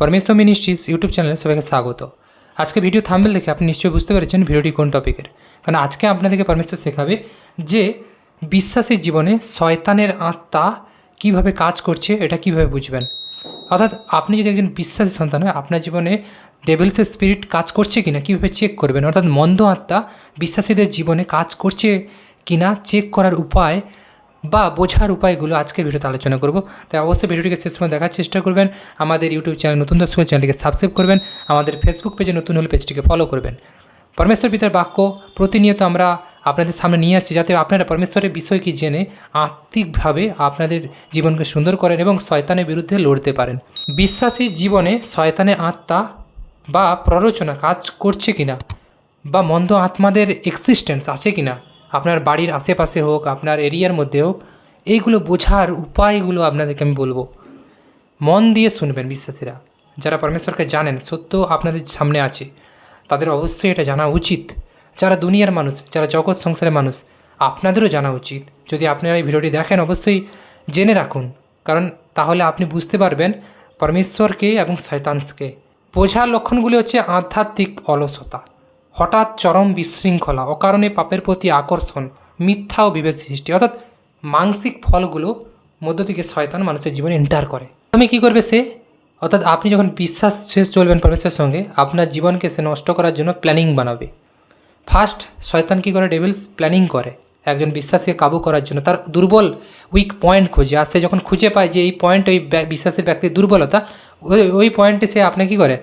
পরমেশ্বর ministries YouTube চ্যানেলে সবাইকে স্বাগত। আজকে ভিডিও থাম্বেল দেখে আপনি নিশ্চয়ই বুঝতে পেরেছেন ভিডিওটি কোন টপিকের কারণ আজকে আপনাদেরকে পরমেশ্বর শেখাবে যে বিশ্বাসীর জীবনে শয়তানের আত্মা কীভাবে কাজ করছে এটা কীভাবে বুঝবেন। অর্থাৎ আপনি যদি একজন বিশ্বাসী সন্তান হয়, আপনার জীবনে ডেভিলসের স্পিরিট কাজ করছে কিনা, কীভাবে চেক করবেন? অর্থাৎ মন্দ আত্মা বিশ্বাসীদের জীবনে কাজ করছে কিনা চেক করার উপায় বা বোঝার উপায়গুলো আজকের ভিডিওতে আলোচনা করব। তাই অবশ্যই ভিডিওটিকে শেষ পর্যন্ত দেখার চেষ্টা করবেন। আমাদের ইউটিউব চ্যানেল নতুন দর্শক চ্যানেলটিকে সাবস্ক্রাইব করবেন। আমাদের ফেসবুক পেজে নতুন হলে পেজটিকে ফলো করবেন। পরমেশ্বর পিতার বাক্য প্রতিনিয়ত আমরা আপনাদের সামনে নিয়ে আসছি যাতে আপনারা পরমেশ্বরের বিষয় কি জেনে আত্মিকভাবে আপনাদের জীবনকে সুন্দর করেন এবং শয়তানের বিরুদ্ধে লড়তে পারেন। বিশ্বাসী জীবনে শয়তানের আত্মা বা প্ররোচনা কাজ করছে কিনা? বা মন্দ আত্মাদের এক্সিস্টেন্স আছে কিনা? আপনার বাড়ির আশেপাশে হোক, আপনার এরিয়ার মধ্যে হোক, এইগুলো বোঝার উপায়গুলো আপনাদেরকে আমি বলব। মন দিয়ে শুনবেন বিশ্বাসীরা। যারা পরমেশ্বরকে জানেন, সত্য আপনাদের সামনে আছে। তাদের অবশ্যই এটা জানা উচিত। যারা দুনিয়ার মানুষ, যারা জগৎ সংসারের মানুষ, আপনাদেরও জানা উচিত। যদি আপনারা এই ভিডিওটি দেখেন, অবশ্যই জেনে রাখুন। কারণ তাহলে আপনি বুঝতে পারবেন পরমেশ্বরকে এবং শয়তানসকে বোঝার লক্ষণগুলি হচ্ছে আধ্যাত্মিক অলসতা। হঠাৎ চরম বিশৃঙ্খলা, অকারণে পাপের প্রতি আকর্ষণ, মিথ্যা ও বিবেক সৃষ্টি। অর্থাৎ মানসিক ফলগুলো মধ্য থেকে শয়তান মানুষের জীবনে এন্টার করে। তুমি কী করবে সে? অর্থাৎ আপনি যখন বিশ্বাস শেষ চলবেন পরমেশ্বরের সঙ্গে, আপনার জীবনকে সে নষ্ট করার জন্য প্ল্যানিং বানাবে। ফার্স্ট, শয়তান কী করে? ডেভিলস প্ল্যানিং করে। একজন বিশ্বাসকে কাবু করার জন্য। তার দুর্বল, উইক পয়েন্ট খোঁজে। আর সে যখন খুঁজে পায় যে এই পয়েন্ট ওই বিশ্বাসের ব্যক্তির দুর্বলতা, ওই ওই পয়েন্টে সে আপনাকে কী করে?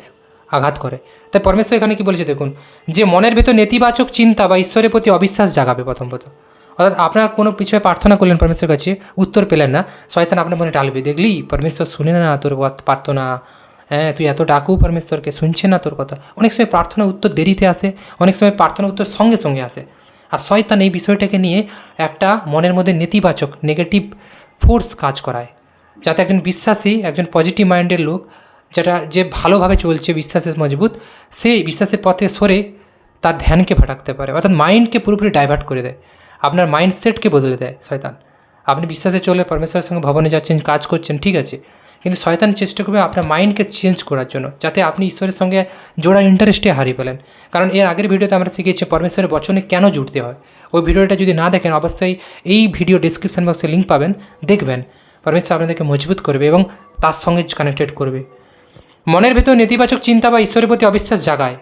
আঘাত করে। তাই পরমেশ্বর এখানে কি বলেছে দেখুন, যে মনের ভেতর নেতিবাচক চিন্তা বা ঈশ্বরের প্রতি অবিশ্বাস জাগাবে প্রথম প্রথম। অর্থাৎ আপনার কোনো পিছনে প্রার্থনা করলেন পরমেশ্বরের কাছে, উত্তর পেলেন না, শয়তান আপনার মনে ডালবে দেখলি পরমেশ্বর শুনে না তোর প্রার্থনা হ্যাঁ তুই এত ডাকু পরমেশ্বরকে, শুনছে না তোর কথা। অনেক সময় প্রার্থনা উত্তর দেরিতে আসে, অনেক সময় প্রার্থনা উত্তর সঙ্গে সঙ্গে আসে। আর শয়তান এই বিষয়টাকে নিয়ে একটা মনের মধ্যে নেতিবাচক নেগেটিভ ফোর্স কাজ করায়। যাতে একজন বিশ্বাসী, একজন পজিটিভ মাইন্ডের লোক যেটা যে ভালোভাবে চলছে, বিশ্বাসের মজবুত, সেই বিশ্বাসের পথে সরে তার ধ্যানকে ভটাকতে পারে। অর্থাৎ মাইন্ডকে পুরোপুরি ডাইভার্ট করে দেয়। আপনার মাইন্ডসেটকে বদলে দেয় শয়তান। আপনি বিশ্বাসে চলে পরমেশ্বরের সঙ্গে ভবনে যাচ্ছেন, কাজ করছেন, ঠিক আছে। কিন্তু শয়তান চেষ্টা করবে আপনার মাইন্ডকে চেঞ্জ করার জন্য, যাতে আপনি ঈশ্বরের সঙ্গে জোড়া ইন্টারেস্টে হারিয়ে ফেলেন। কারণ এর আগের ভিডিওতে আমরা শিখেছি পরমেশ্বরের বচনে কেন জুড়তে হয়। ওই ভিডিওটা যদি না দেখেন, অবশ্যই এই ভিডিও ডিসক্রিপশন বক্সে লিঙ্ক পাবেন, দেখবেন। পরমেশ্বর আপনাদেরকে মজবুত করবে এবং তার সঙ্গে কানেক্টেড করবে। মনের ভেতর নেতিবাচক চিন্তা বা ঈশ্বরের প্রতি অবিশ্বাস জাগায়।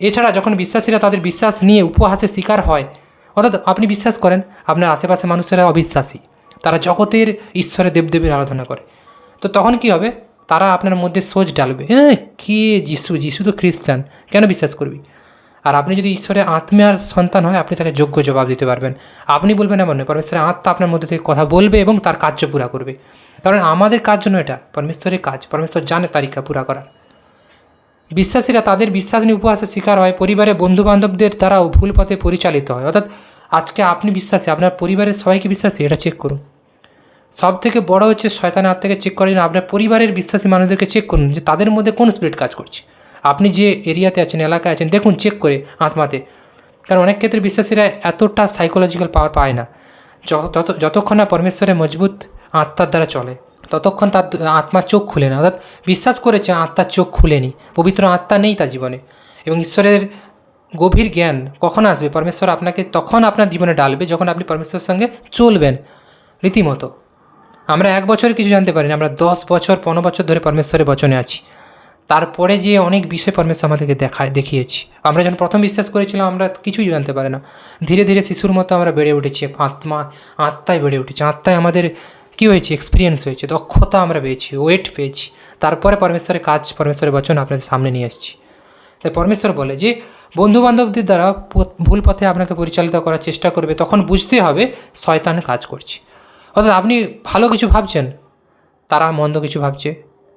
এছাড়া যখন বিশ্বাসীরা তাদের বিশ্বাস নিয়ে উপহাসের শিকার হয়, অর্থাৎ আপনি বিশ্বাস করেন, আপনার আশেপাশে মানুষেরা অবিশ্বাসী। তারা জগতের ঈশ্বরের দেবদেবীর আরাধনা করে। তো তখন কি হবে? তারা আপনার মধ্যে সোচ ডালবে হ্যাঁ কে যিশু? যিশু তো খ্রিস্টান। কেন বিশ্বাস করবি? আর আপনি যদি ঈশ্বরের আত্মার সন্তান হয়, আপনি তাকে যোগ্য জবাব দিতে পারবেন। আপনি বলবেন এমন নয়, পরমেশ্বরের আত্মা আপনার মধ্যে থেকে কথা বলবে এবং তার কার্য পুরা করবে। কারণ আমাদের কাজ জন্য এটা, পরমেশ্বরের কাজ, পরমেশ্বর জানে তারিখা পুরা করার। বিশ্বাসীরা তাদের বিশ্বাস নিয়ে উপহাসের শিকার হয়, পরিবারের বন্ধু বান্ধবদের দ্বারাও ভুল পথে পরিচালিত হয়। অর্থাৎ আজকে আপনি বিশ্বাসী, আপনার পরিবারের সবাইকে বিশ্বাসী, এটা চেক করুন। সব থেকে বড় হচ্ছে শয়তানের হাত থেকে চেক করার জন্য আপনার পরিবারের বিশ্বাসী মানুষদেরকে চেক করুন যে তাদের মধ্যে কোন স্পিরিট কাজ করছে। আপনি যে এরিয়াতে আছেন, এলাকায় আছেন, দেখুন চেক করে আত্মাতে। কারণ অনেক ক্ষেত্রে বিশ্বাসীরা এতটা সাইকোলজিক্যাল পাওয়ার পায় না। যত যতক্ষণ না পরমেশ্বরের মজবুত আত্মার দ্বারা চলে। ততক্ষণ তার আত্মার চোখ খুলে না। অর্থাৎ বিশ্বাস করেছে আত্মার চোখ খুলেনি। পবিত্র আত্মা নেই তার জীবনে। এবং ঈশ্বরের গভীর জ্ঞান কখন আসবে? পরমেশ্বর আপনাকে তখন আপনার জীবনে ডালবে যখন আপনি পরমেশ্বরের সঙ্গে চলবেন রীতিমতো। আমরা এক বছর কিছু জানতে পারি না আমরা দশ বছর, পনেরো বছর ধরে পরমেশ্বরের বচনে আছি। তারপরে যে অনেক বিষয় পরমেশ্বর আমাদেরকে দেখায়, দেখিয়েছি। আমরা যখন প্রথম বিশ্বাস করেছিলাম, আমরা কিছুই জানতে পারি না। ধীরে ধীরে শিশুর মতো আমরা বেড়ে উঠেছি। আত্মা আত্মায় বেড়ে উঠেছি। আত্মায় আমাদের কী হয়েছে? এক্সপিরিয়েন্স হয়েছে, দক্ষতা আমরা পেয়েছি ওয়েট পেয়েছি। তারপরে পরমেশ্বরের কাজ, পরমেশ্বরের বচন আপনাদের সামনে নিয়ে এসেছি তাই পরমেশ্বর বলে যে বন্ধু বান্ধবদের দ্বারা ভুল পথে আপনাকে পরিচালিত করার চেষ্টা করবে, তখন বুঝতে হবে শয়তান কাজ করছে। অর্থাৎ আপনি ভালো কিছু ভাবছেন, তারা মন্দ কিছু ভাবছে।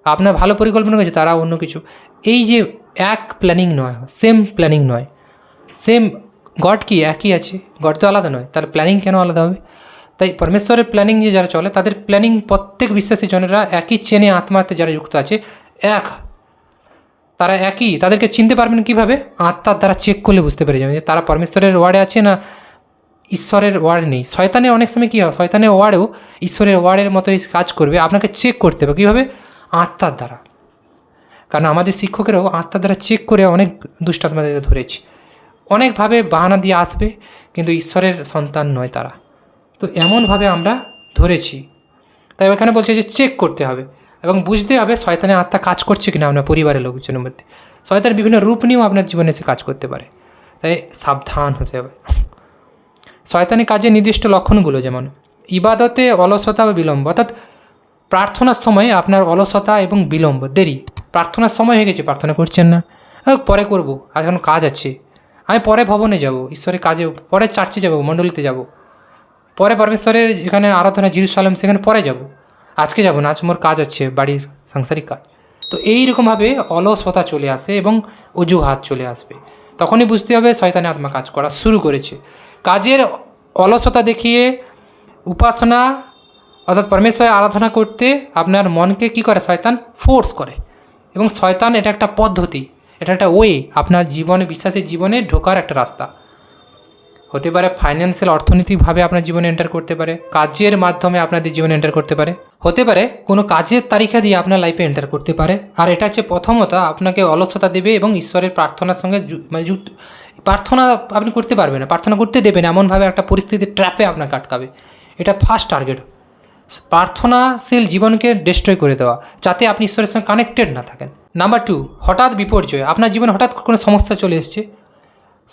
আপনার ভালো পরিকল্পনা করেছে তারা অন্য কিছু। এই যে এক প্ল্যানিং নয় সেম প্ল্যানিং নয়। সেম গড কি? একই আছে। গড তো আলাদা নয়, তার প্ল্যানিং কেন আলাদা হবে? তাই পরমেশ্বরের প্ল্যানিং যে যারা চলে, তাদের প্ল্যানিং প্রত্যেক বিশ্বাসী জনেরা একই চেনে আত্মাতে যারা যুক্ত আছে, এক। তারা একই, তাদেরকে চিনতে পারবেন কীভাবে? আত্মার দ্বারা চেক করলে বুঝতে পেরে যাবেন যে তারা পরমেশ্বরের ওয়ার্ডে আছে না ঈশ্বরের ওয়ার্ড নেই। শয়তানের অনেক সময় কী হয়? শয়তানের ওয়ার্ডেও ঈশ্বরের ওয়ার্ডের মতোই কাজ করবে। আপনাকে চেক করতে হবে কীভাবে? আত্মার দ্বারা। কারণ আমাদের শিক্ষকেরাও আত্মার দ্বারা চেক করে অনেক দুষ্টাত্মাদেরকে ধরেছে। অনেকভাবে বাহানা দিয়ে আসবে, কিন্তু ঈশ্বরের সন্তান নয় তারা। তো এমনভাবে আমরা ধরেছি। তাই ওখানে বলছে যে চেক করতে হবে এবং বুঝতে হবে শয়তানের আত্মা কাজ করছে কিনা আপনার পরিবারের লোকজনের মধ্যে। শয়তান বিভিন্ন রূপ নিয়েও আপনার জীবনে এসে কাজ করতে পারে। তাই সাবধান হতে হবে। শয়তানি কাজের নির্দিষ্ট লক্ষণগুলো যেমন ইবাদতে অলসতা বা বিলম্ব, অর্থাৎ প্রার্থনার সময় আপনার অলসতা এবং বিলম্ব, দেরি। প্রার্থনার সময় হয়ে গেছে, প্রার্থনা করছেন না। পরে করব এখন কাজ আছে। আমি পরে ভবনে যাব, ঈশ্বরের কাজে, পরে চার্চে যাব, মণ্ডলীতে যাব। পরে পরমেশ্বরের যেখানে আরাধনা জিরুসালাম, সেখানে পরে যাব। আজকে যাব না, আজ মোর কাজ আছে বাড়ির সাংসারিক কাজ। তো এই রকমভাবে অলসতা চলে আসে এবং অজুহাত চলে আসবে। তখনই বুঝতে হবে শয়তানি আত্মা কাজ করা শুরু করেছে। কাজের অলসতা দেখিয়ে উপাসনা, অর্থাৎ পরমেশ্বরের আরাধনা করতে আপনার মনকে কি করে? শয়তান ফোর্স করে। এবং শয়তান এটা একটা পদ্ধতি, এটা একটা ওয়ে আপনার জীবনে, বিশ্বাসের জীবনে ঢোকার একটা রাস্তা। হতে পারে ফাইন্যান্সিয়াল অর্থনৈতিকভাবে আপনার জীবনে এন্টার করতে পারে, কাজের মাধ্যমে আপনাদের জীবনে এন্টার করতে পারে। হতে পারে কোনো কাজের তারিখা দিয়ে আপনার লাইফে এন্টার করতে পারে। আর এটা হচ্ছে প্রথমত আপনাকে অলসতা দেবে এবং ঈশ্বরের প্রার্থনার সঙ্গে মানে যুক্ত, প্রার্থনা আপনি করতে পারবেন না, প্রার্থনা করতে দেবেন এমনভাবে একটা পরিস্থিতির ট্র্যাপে আপনাকে আটকাবে। এটা ফার্স্ট টার্গেট প্রার্থনাশীল জীবনকে ডিস্ট্রয় করে দেওয়া, যাতে আপনি ঈশ্বরের সঙ্গে কানেক্টেড না থাকেন। নাম্বার টু হঠাৎ বিপর্যয়। আপনার জীবনে হঠাৎ কোনো সমস্যা চলে এসছে।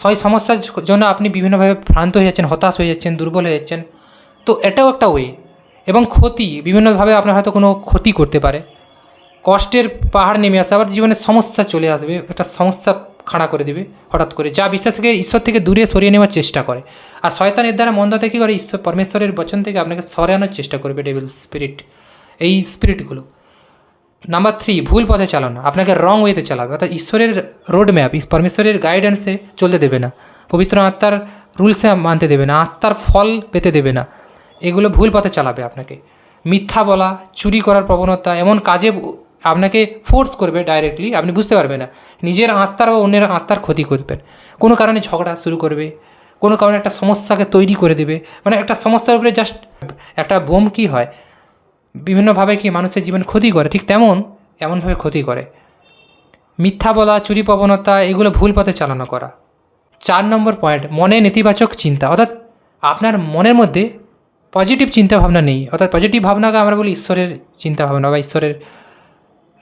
সেই সমস্যার জন্য আপনি বিভিন্নভাবে ভ্রান্ত হয়ে যাচ্ছেন, হতাশ হয়ে যাচ্ছেন, দুর্বল হয়ে যাচ্ছেন। তো এটাও একটা ওয়ে এবং ক্ষতি, বিভিন্নভাবে আপনার হয়তো কোনো ক্ষতি করতে পারে। কষ্টের পাহাড় নেমে আসে, আবার জীবনে সমস্যা চলে আসবে, একটা সমস্যা খাড়া করে দেবে, হঠাৎ করে। যা বিশ্বাসকে ঈশ্বর থেকে দূরে সরিয়ে নেওয়ার চেষ্টা করে। আর শয়তানের দ্বারা মন্দাতে কী করে ঈশ্বর, পরমেশ্বরের বচন থেকে আপনাকে সরানোর চেষ্টা করবে ডেভিল স্পিরিট এই স্পিরিটগুলো নাম্বার থ্রি ভুল পথে চালানো। আপনাকে রং ওয়েতে চালাবে। অর্থাৎ ঈশ্বরের রোড ম্যাপ পরমেশ্বরের গাইডেন্সে চলতে দেবে না। পবিত্র আত্মার রুলসে মানতে দেবে না। আত্মার ফল পেতে দেবে না। এগুলো ভুল পথে চালাবে আপনাকে। মিথ্যা বলা, চুরি করার প্রবণতা, এমন কাজে আপনাকে ফোর্স করবে ডাইরেক্টলি আপনি বুঝতে পারবেন না। নিজের আত্মার বা অন্যের আত্মার ক্ষতি করবেন কোনো কারণে ঝগড়া শুরু করবে। কোনো কারণে একটা সমস্যাকে তৈরি করে দেবে। মানে একটা সমস্যার উপরে জাস্ট একটা বোম কি হয়? বিভিন্নভাবে কি মানুষের জীবন ক্ষতি করে? ঠিক তেমন এমনভাবে ক্ষতি করে। মিথ্যা বলা, চুরি প্রবণতা, এগুলো ভুল পথে চালনা করা। চার নম্বর পয়েন্ট মনে নেতিবাচক চিন্তা। অর্থাৎ আপনার মনের মধ্যে পজিটিভ চিন্তা ভাবনা নেই। অর্থাৎ পজিটিভ ভাবনাকে আমরা বলি ঈশ্বরের চিন্তা ভাবনা বা ঈশ্বরের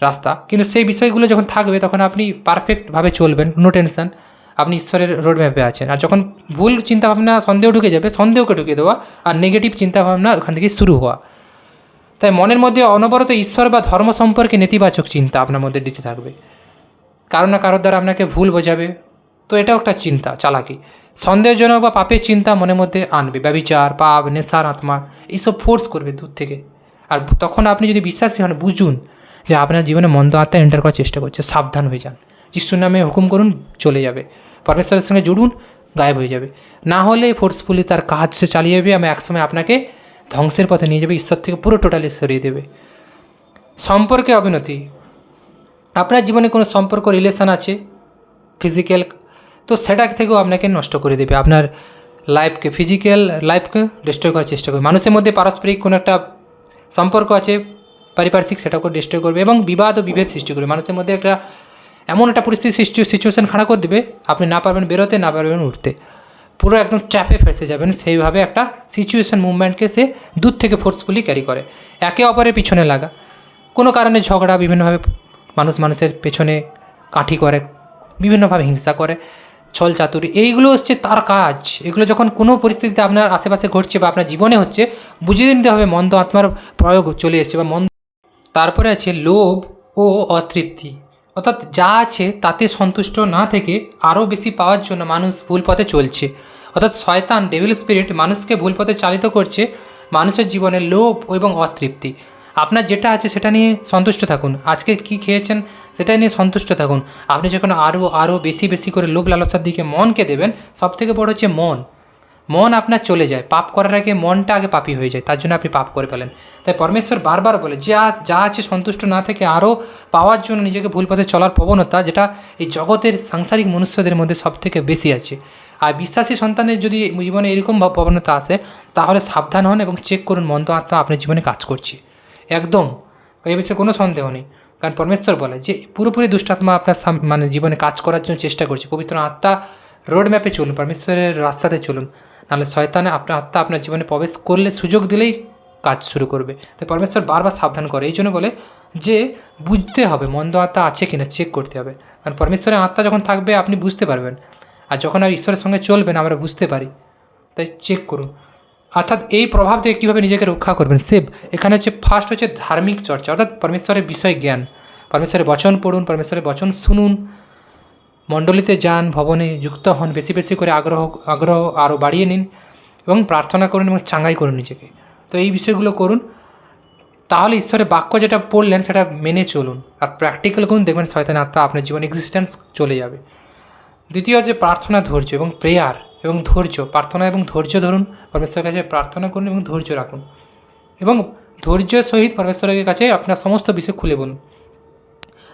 রাস্তা। কিন্তু সেই বিষয়গুলো যখন থাকবে, তখন আপনি পারফেক্টভাবে চলবেন নো টেনশন আপনি ঈশ্বরের রোড ম্যাপে আছেন। আর যখন ভুল চিন্তাভাবনা সন্দেহ ঢুকে যাবে, সন্দেহকে ঢুকে দেওয়া আর নেগেটিভ চিন্তাভাবনা ওখান থেকে শুরু হওয়া। তাই মনের মধ্যে অনবরত ঈশ্বর বা ধর্ম সম্পর্কে নেতিবাচক চিন্তা আপনার মধ্যে দিতে থাকবে। কারও না কারোর দ্বারা আপনাকে ভুল বোঝাবে। তো এটাও একটা চিন্তা, চালাকি। সন্দেহজনক বা পাপের চিন্তা মনের মধ্যে আনবে। ব্যবিচার, পাপ, নেশার আত্মা, এইসব ফোর্স করবে দূর থেকে। আর তখন আপনি যদি বিশ্বাসী হন, বুঝুন যে আপনার জীবনে মন্দ আত্মা এন্টার করার চেষ্টা করছে। সাবধান হয়ে যান। যিশুর নামে হুকুম করুন, চলে যাবে। পরমেশ্বরের সঙ্গে জুড়ুন, গায়েব হয়ে যাবে। না হলে ফোর্সফুলি তার কাজ সে চালিয়ে যাবে। এবং একসময় আপনাকে ধ্বংসের পথে নিয়ে যাবে, ঈশ্বর থেকে পুরো টোটালি সরিয়ে দেবে। সম্পর্কে অবনতি। আপনার জীবনে কোনো সম্পর্ক রিলেশান আছে? ফিজিক্যাল তো সেটা থেকেও আপনাকে নষ্ট করে দেবে। আপনার লাইফকে ফিজিক্যাল লাইফকে ডিস্ট্রয় করার চেষ্টা করবে। মানুষের মধ্যে পারস্পরিক কোনো একটা সম্পর্ক আছে, পারিপার্শ্বিক সেটাকে ডিস্ট্রয় করবে এবং বিবাদ ও বিভেদ সৃষ্টি করবে। মানুষের মধ্যে একটা এমন একটা পরিস্থিতি সিচুয়েশান খাড়া করে দেবে। আপনি না পারবেন বেরোতে, না পারবেন উঠতে। পুরো একদম ট্র্যাপে ফেসে যাবেন। সেইভাবে একটা সিচুয়েশন মুভমেন্টকে সে দূর থেকে ফোর্সফুলি ক্যারি করে। একে অপরের পিছনে লাগা। কোনো কারণে ঝগড়া বিভিন্নভাবে মানুষ মানুষের পেছনে কাঠি করে, বিভিন্নভাবে হিংসা করে, ছল চাতুরি, এইগুলো হচ্ছে তার কাজ। এগুলো যখন কোনো পরিস্থিতিতে আপনার আশেপাশে ঘটছে বা আপনার জীবনে হচ্ছে, বুঝিয়ে দিতে হবে মন্দ আত্মার প্রয়োগ চলে এসেছে বা মন্দ তারপরে আছে লোভ ও অতৃপ্তি। অর্থাৎ যা আছে তাতে সন্তুষ্ট না থেকে আরও বেশি পাওয়ার জন্য মানুষ ভুল পথে চলছে। অর্থাৎ শয়তান ডেভিল স্পিরিট মানুষকে ভুল পথে চালিত করছে, মানুষের জীবনে লোভ এবং অতৃপ্তি। আপনার যেটা আছে সেটা নিয়ে সন্তুষ্ট থাকুন। আজকে কি খেয়েছেন সেটা নিয়ে সন্তুষ্ট থাকুন। আপনি যখন আরও আরও বেশি বেশি করে লোভ লালসার দিকে মনকে দেবেন, সবথেকে বড় হচ্ছে মন। মন আপনার চলে যায়। পাপ করার আগে মনটা আগে পাপি হয়ে যায়, তার জন্য আপনি পাপ করে ফেলেন। তাই পরমেশ্বর বারবার বলে, যা যা আছে সন্তুষ্ট না থেকে আরও পাওয়ার জন্য নিজেকে ভুল পথে চলার প্রবণতা, যেটা এই জগতের সাংসারিক মনুষ্যদের মধ্যে সবথেকে বেশি আছে। আর বিশ্বাসী সন্তানের যদি জীবনে এরকম প্রবণতা আসে, তাহলে সাবধান হন এবং চেক করুন মন্দ আত্মা আপনার জীবনে কাজ করছে। একদম। এ বিষয়ে কোনো সন্দেহ নেই। কারণ পরমেশ্বর বলে যে, পুরোপুরি দুষ্টাত্মা আপনার মানে জীবনে কাজ করার জন্য চেষ্টা করছে। পবিত্র আত্মা রোড ম্যাপে চলুন, পরমেশ্বরের রাস্তাতে চলুন। নাহলে শয়তানে আপনার আত্মা আপনার জীবনে প্রবেশ করলে সুযোগ দিলেই কাজ শুরু করবে। তাই পরমেশ্বর বারবার সাবধান করে, এই জন্য বলে যে বুঝতে হবে মন্দ আত্মা আছে কিনা চেক করতে হবে। কারণ পরমেশ্বরের আত্মা যখন থাকবে, আপনি বুঝতে পারবেন। আর যখন আর ঈশ্বরের সঙ্গে চলবেন আমরা বুঝতে পারি। তাই চেক করুন। অর্থাৎ এই প্রভাব থেকে কীভাবে নিজেকে রক্ষা করবেন? সেভ। এখানে হচ্ছে ফার্স্ট হচ্ছে ধার্মিক চর্চা। অর্থাৎ পরমেশ্বরের বিষয় জ্ঞান। পরমেশ্বরের বচন পড়ুন, পরমেশ্বরের বচন শুনুন। মণ্ডলীতে যান, ভবনে যুক্ত হন, বেশি বেশি করে আগ্রহ আগ্রহ আরও বাড়িয়ে নিন এবং প্রার্থনা করুন এবং চাঙ্গাই করুন নিজেকে। তো এই বিষয়গুলো করুন। তাহলে ঈশ্বরের বাক্য যেটা পড়লেন সেটা মেনে চলুন। আর প্র্যাকটিক্যাল করুন দেখবেন শয়তান আত্মা আপনার জীবন এক্সিস্টেন্স চলে যাবে। দ্বিতীয় যে প্রার্থনা ধৈর্য এবং প্রেয়ার এবং ধৈর্য। প্রার্থনা এবং ধৈর্য ধরুন, পরমেশ্বরের কাছে প্রার্থনা করুন এবং ধৈর্য রাখুন। এবং ধৈর্য সহিত পরমেশ্বরের কাছে আপনার সমস্ত বিষয় খুলে বলুন।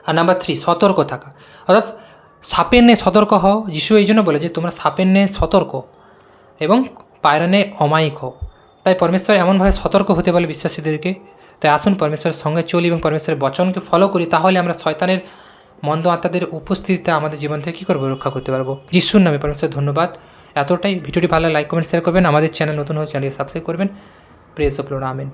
আর নাম্বার থ্রি সতর্ক থাকা। অর্থাৎ সাপের নে সতর্ক হও। যিশু এই জন্য বলে যে, তোমরা সাপের নে সতর্ক এবং পায়রা নে অমায়িক হও। তাই পরমেশ্বর এমনভাবে সতর্ক হতে বলে বিশ্বাসীদেরকে। তাই আসুন পরমেশ্বরের সঙ্গে চলি এবং পরমেশ্বরের বচনকে ফলো করি, তাহলে আমরা শয়তানের মন্দ আত্মাদের উপস্থিতিতে আমাদের জীবন থেকে কী করব? রক্ষা করতে পারব। যিশুর নামে পরমেশ্বর ধন্যবাদ। এতটাই। ভিডিওটি ভালো লাইক কমেন্ট শেয়ার করবেন। আমাদের চ্যানেল নতুন হলে চ্যানেলকে সাবস্ক্রাইব করবেন। Press of load amen